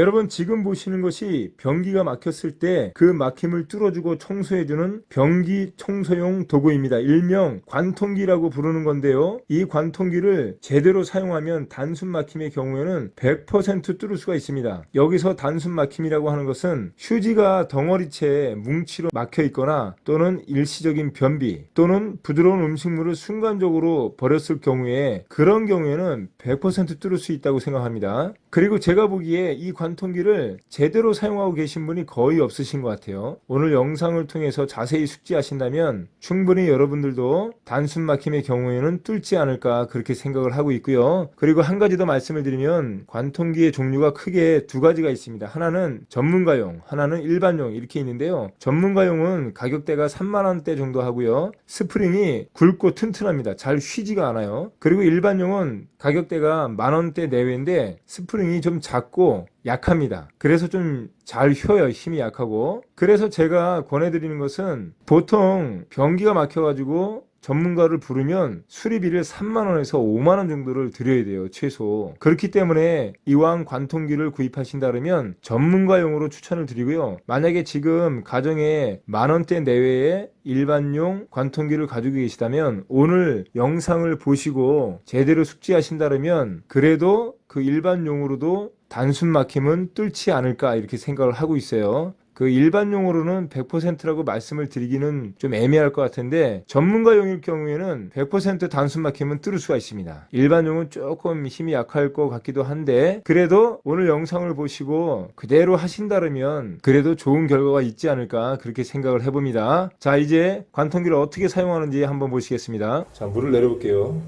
여러분 지금 보시는 것이 변기가 막혔을 때 그 막힘을 뚫어주고 청소해주는 변기 청소용 도구입니다. 일명 관통기라고 부르는 건데요. 이 관통기를 제대로 사용하면 단순 막힘의 경우에는 100% 뚫을 수가 있습니다. 여기서 단순 막힘이라고 하는 것은 휴지가 덩어리채 뭉치로 막혀 있거나 또는 일시적인 변비 또는 부드러운 음식물을 순간적으로 버렸을 경우에 그런 경우에는 100% 뚫을 수 있다고 생각합니다. 그리고 제가 보기에 이 관통기를 제대로 사용하고 계신 분이 거의 없으신 것 같아요. 오늘 영상을 통해서 자세히 숙지하신다면 충분히 여러분들도 단순 막힘의 경우에는 뚫지 않을까 그렇게 생각을 하고 있고요. 그리고 한 가지 더 말씀을 드리면 관통기의 종류가 크게 두 가지가 있습니다. 하나는 전문가용, 하나는 일반용 이렇게 있는데요. 전문가용은 가격대가 3만 원대 정도 하고요. 스프링이 굵고 튼튼합니다. 잘 휘지가 않아요. 그리고 일반용은 가격대가 만 원대 내외인데 스프링 이 좀 작고 약합니다. 그래서 좀 잘 휘어요. 힘이 약하고. 그래서 제가 권해드리는 것은 보통 변기가 막혀가지고 전문가를 부르면 수리비를 3만원에서 5만원 정도를 드려야 돼요, 최소. 그렇기 때문에 이왕 관통기를 구입하신다 그러면 전문가용으로 추천을 드리고요. 만약에 지금 가정에 만원대 내외의 일반용 관통기를 가지고 계시다면 오늘 영상을 보시고 제대로 숙지하신다 그러면 그래도 그 일반용으로도 단순 막힘은 뚫지 않을까 이렇게 생각을 하고 있어요. 그 일반용으로는 100%라고 말씀을 드리기는 좀 애매할 것 같은데 전문가 용일 경우에는 100% 단순 막힘은 뚫을 수가 있습니다. 일반 용은 조금 힘이 약할 것 같기도 한데 그래도 오늘 영상을 보시고 그대로 하신다면 그래도 좋은 결과가 있지 않을까 그렇게 생각을 해봅니다. 자 이제 관통기를 어떻게 사용하는지 한번 보시겠습니다. 자 물을 내려볼게요.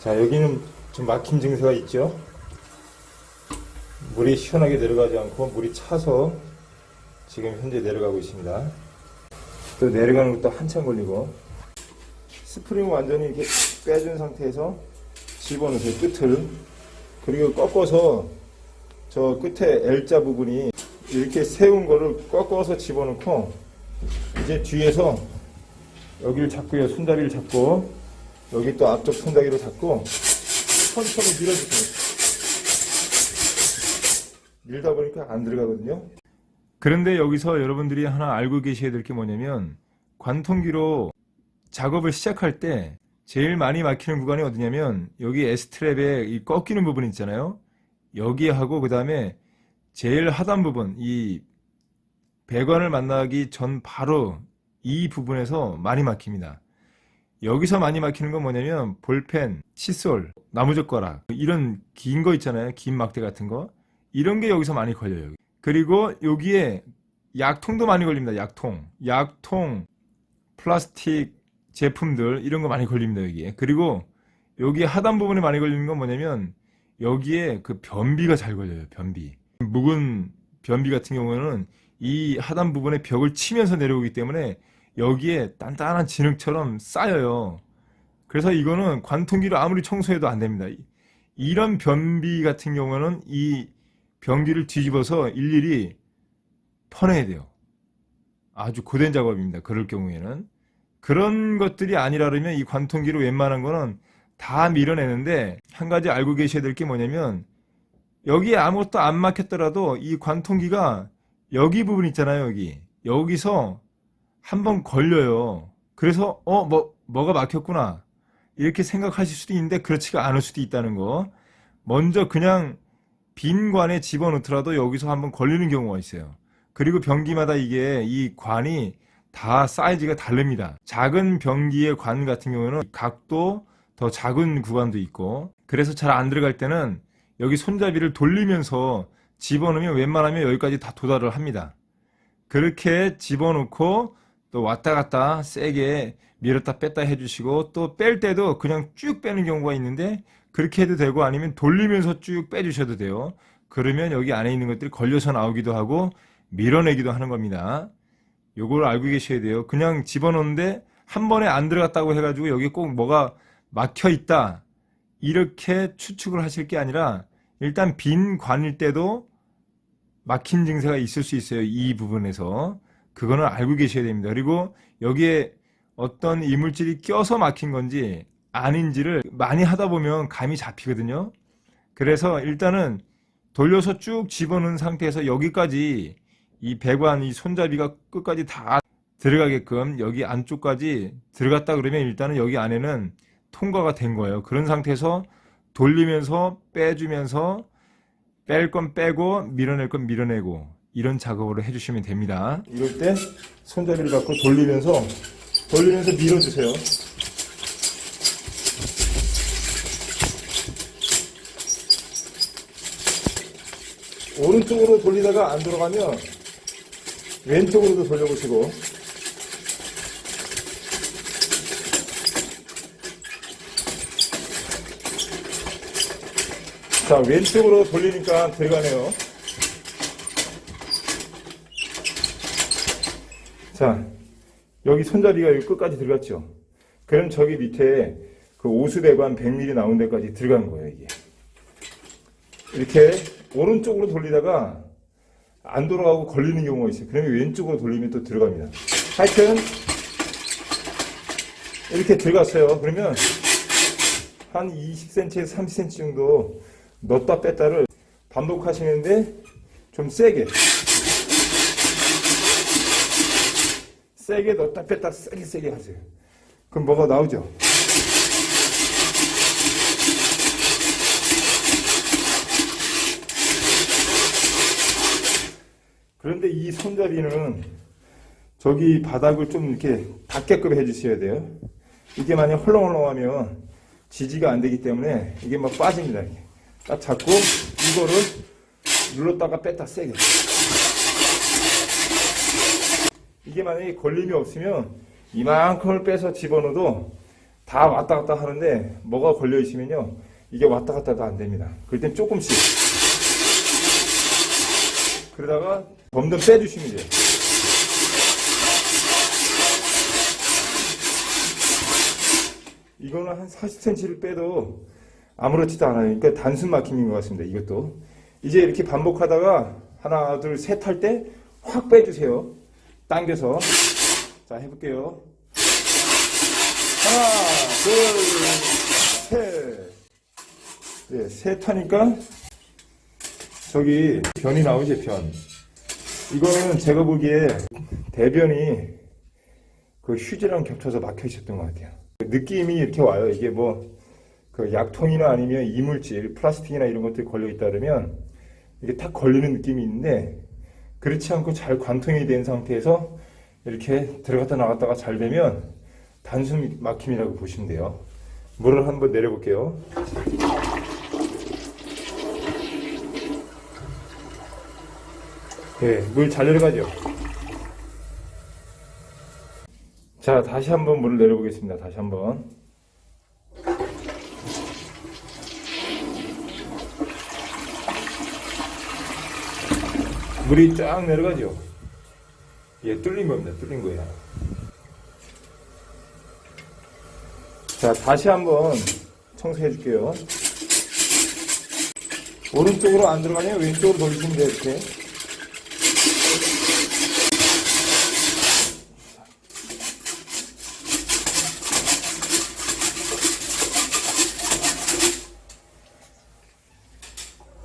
자 여기는 좀 막힘 증세가 있죠. 물이 시원하게 내려가지 않고 물이 차서 지금 현재 내려가고 있습니다. 또 내려가는 것도 한참 걸리고 스프링 완전히 이렇게 빼준 상태에서 집어넣으세요 끝을 그리고 꺾어서 저 끝에 L자 부분이 이렇게 세운 거를 꺾어서 집어넣고 이제 뒤에서 여기를 잡고요 손잡이를 잡고 여기 또 앞쪽 손잡이를 잡고 천천히 밀어주세요 밀다 보니까 안 들어가거든요. 그런데 여기서 여러분들이 하나 알고 계셔야 될 게 뭐냐면 관통기로 작업을 시작할 때 제일 많이 막히는 구간이 어디냐면 여기 S트랩에 이 꺾이는 부분 있잖아요. 여기 하고 그 다음에 제일 하단 부분 이 배관을 만나기 전 바로 이 부분에서 많이 막힙니다. 여기서 많이 막히는 건 뭐냐면 볼펜, 칫솔, 나무젓가락 이런 긴 거 있잖아요. 긴 막대 같은 거. 이런 게 여기서 많이 걸려요. 그리고 여기에 약통도 많이 걸립니다. 약통. 약통, 플라스틱 제품들 이런 거 많이 걸립니다. 여기에. 그리고 여기 하단 부분에 많이 걸리는 건 뭐냐면 여기에 그 변비가 잘 걸려요. 변비. 묵은 변비 같은 경우에는 이 하단 부분에 벽을 치면서 내려오기 때문에 여기에 단단한 진흙처럼 쌓여요. 그래서 이거는 관통기로 아무리 청소해도 안 됩니다. 이런 변비 같은 경우는 이 변기를 뒤집어서 일일이 퍼내야 돼요. 아주 고된 작업입니다. 그럴 경우에는. 그런 것들이 아니라면 이 관통기로 웬만한 거는 다 밀어내는데 한 가지 알고 계셔야 될 게 뭐냐면 여기에 아무것도 안 막혔더라도 이 관통기가 여기 부분 있잖아요. 여기. 여기서 한 번 걸려요. 그래서 어, 뭐 뭐가 막혔구나. 이렇게 생각하실 수도 있는데 그렇지가 않을 수도 있다는 거. 먼저 그냥 빈 관에 집어넣더라도 여기서 한번 걸리는 경우가 있어요. 그리고 변기마다 이게 이 관이 다 사이즈가 다릅니다. 작은 변기의 관 같은 경우는 각도 더 작은 구간도 있고 그래서 잘 안 들어갈 때는 여기 손잡이를 돌리면서 집어넣으면 웬만하면 여기까지 다 도달을 합니다. 그렇게 집어넣고 또 왔다 갔다 세게 밀었다 뺐다 해주시고 또 뺄 때도 그냥 쭉 빼는 경우가 있는데 그렇게 해도 되고 아니면 돌리면서 쭉 빼주셔도 돼요. 그러면 여기 안에 있는 것들이 걸려서 나오기도 하고 밀어내기도 하는 겁니다. 요걸 알고 계셔야 돼요. 그냥 집어넣는데 한 번에 안 들어갔다고 해가지고 여기 꼭 뭐가 막혀 있다. 이렇게 추측을 하실 게 아니라 일단 빈 관일 때도 막힌 증세가 있을 수 있어요. 이 부분에서. 그거는 알고 계셔야 됩니다. 그리고 여기에 어떤 이물질이 껴서 막힌 건지 아닌지를 많이 하다 보면 감이 잡히거든요. 그래서 일단은 돌려서 쭉 집어넣은 상태에서 여기까지 이 배관, 이 손잡이가 끝까지 다 들어가게끔 여기 안쪽까지 들어갔다 그러면 일단은 여기 안에는 통과가 된 거예요. 그런 상태에서 돌리면서 빼주면서 뺄 건 빼고 밀어낼 건 밀어내고 이런 작업으로 해주시면 됩니다. 이럴 때 손잡이를 갖고 돌리면서 돌리면서 밀어주세요. 오른쪽으로 돌리다가 안 들어가면 왼쪽으로도 돌려보시고 자 왼쪽으로 돌리니까 들어가네요 자 여기 손잡이가 여기 끝까지 들어갔죠 그럼 저기 밑에 그 오수배관 100mm 나온 데까지 들어간 거예요 이게 이렇게 오른쪽으로 돌리다가 안 돌아가고 걸리는 경우가 있어요. 그러면 왼쪽으로 돌리면 또 들어갑니다. 하여튼 이렇게 들어갔어요. 그러면 한 20cm에서 30cm 정도 넣었다 뺐다를 반복하시는데 좀 세게 세게 넣었다 뺐다 세게 세게 하세요. 그럼 뭐가 나오죠? 그런데 이 손잡이는 저기 바닥을 좀 이렇게 닿게끔 해주셔야 돼요. 이게 만약 헐렁헐렁하면 지지가 안 되기 때문에 이게 막 빠집니다. 딱 잡고 이거를 눌렀다가 뺐다 세게. 이게 만약에 걸림이 없으면 이만큼을 빼서 집어넣어도 다 왔다 갔다 하는데 뭐가 걸려 있으면요 이게 왔다 갔다도 안 됩니다. 그럴 땐 조금씩 그러다가 점점 빼주시면 돼요. 이거는 한 40cm를 빼도 아무렇지도 않아요. 그러니까 단순 막힘인 것 같습니다. 이것도. 이제 이렇게 반복하다가 하나, 둘, 셋 할 때 확 빼주세요. 당겨서. 자, 해볼게요. 하나, 둘, 셋. 네, 셋 하니까 저기 변이 나오죠, 변. 이거는 제가 보기에 대변이 그 휴지랑 겹쳐서 막혀 있었던 것 같아요. 느낌이 이렇게 와요. 이게 뭐 그 약통이나 아니면 이물질, 플라스틱이나 이런 것들이 걸려 있다 그러면 이게 탁 걸리는 느낌이 있는데 그렇지 않고 잘 관통이 된 상태에서 이렇게 들어갔다 나갔다가 잘 되면 단순 막힘이라고 보시면 돼요. 물을 한번 내려볼게요. 네, 물잘 내려가죠? 자, 다시 한번 물을 내려보겠습니다. 다시 한번. 물이 쫙 내려가죠? 예, 뚫린 겁니다. 뚫린 거예요. 자, 다시 한번 청소해 줄게요. 오른쪽으로 안 들어가면 왼쪽으로 돌리시면 돼요, 이렇게.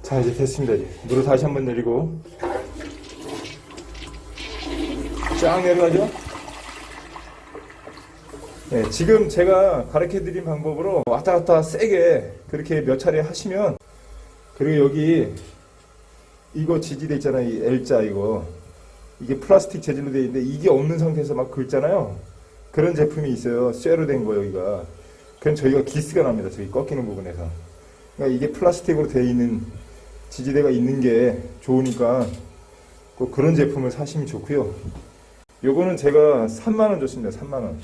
자 이제 됐습니다 이제 물을 다시 한번 내리고 쫙 내려가죠 네, 지금 제가 가르쳐 드린 방법으로 왔다 갔다 세게 그렇게 몇 차례 하시면 그리고 여기 이거 지지대 있잖아요 이 L자 이거. 이게 플라스틱 재질로 되어 있는데 이게 없는 상태에서 막 긁잖아요. 그런 제품이 있어요. 쇠로 된 거 여기가. 그럼 저희가 기스가 납니다 저기 꺾이는 부분에서. 그러니까 이게 플라스틱으로 되어 있는 지지대가 있는 게 좋으니까 꼭 그런 제품을 사시면 좋고요. 요거는 제가 3만원 줬습니다. 3만원.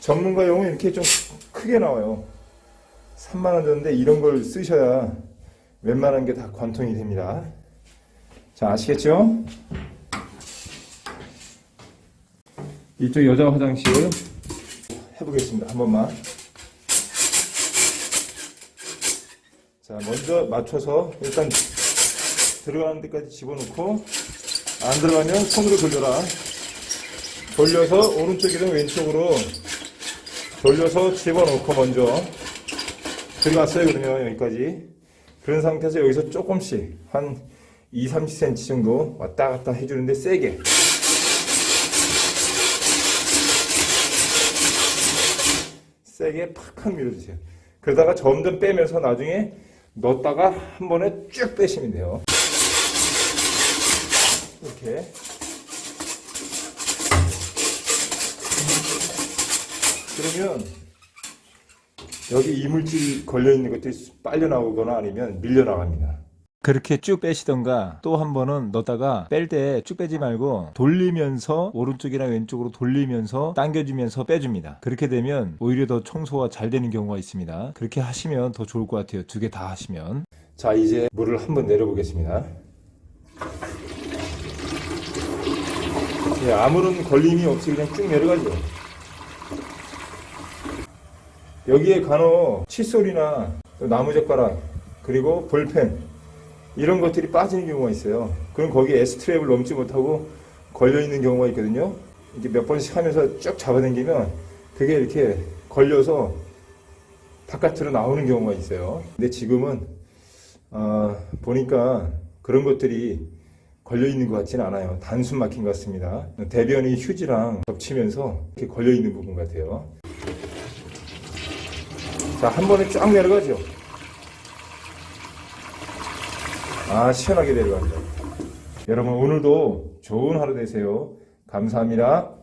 전문가용은 이렇게 좀 크게 나와요. 3만원 줬는데 이런 걸 쓰셔야 웬만한 게 다 관통이 됩니다. 자, 아시겠죠? 이쪽 여자 화장실 해보겠습니다. 한 번만. 자, 먼저 맞춰서 일단 들어가는 데까지 집어넣고 안 들어가면 손으로 돌려라. 돌려서 오른쪽이든 왼쪽으로 돌려서 집어넣고 먼저 들어갔어요 그러면 여기까지 그런 상태에서 여기서 조금씩 한 2, 30cm 정도 왔다 갔다 해주는데 세게. 세게 팍팍 밀어주세요. 그러다가 점점 빼면서 나중에 넣었다가 한 번에 쭉 빼시면 돼요. 이렇게. 그러면 여기 이물질 걸려 있는 것들이 빨려 나오거나 아니면 밀려 나갑니다. 그렇게 쭉 빼시던가 또 한 번은 넣다가 뺄 때 쭉 빼지 말고 돌리면서 오른쪽이나 왼쪽으로 돌리면서 당겨주면서 빼줍니다. 그렇게 되면 오히려 더 청소가 잘 되는 경우가 있습니다. 그렇게 하시면 더 좋을 것 같아요. 두 개 다 하시면. 자 이제 물을 한번 내려 보겠습니다. 예, 아무런 걸림이 없이 그냥 쭉 내려가죠. 여기에 간혹 칫솔이나 또 나무젓가락 그리고 볼펜 이런 것들이 빠지는 경우가 있어요. 그럼 거기에 S트랩을 넘지 못하고 걸려 있는 경우가 있거든요. 이렇게 몇 번씩 하면서 쭉 잡아당기면 그게 이렇게 걸려서 바깥으로 나오는 경우가 있어요. 근데 지금은 어, 보니까 그런 것들이 걸려 있는 것 같지는 않아요. 단순 막힌 것 같습니다. 대변이 휴지랑 겹치면서 이렇게 걸려 있는 부분 같아요. 자, 한 번에 쫙 내려가죠. 아, 시원하게 내려갑니다. 여러분, 오늘도 좋은 하루 되세요. 감사합니다.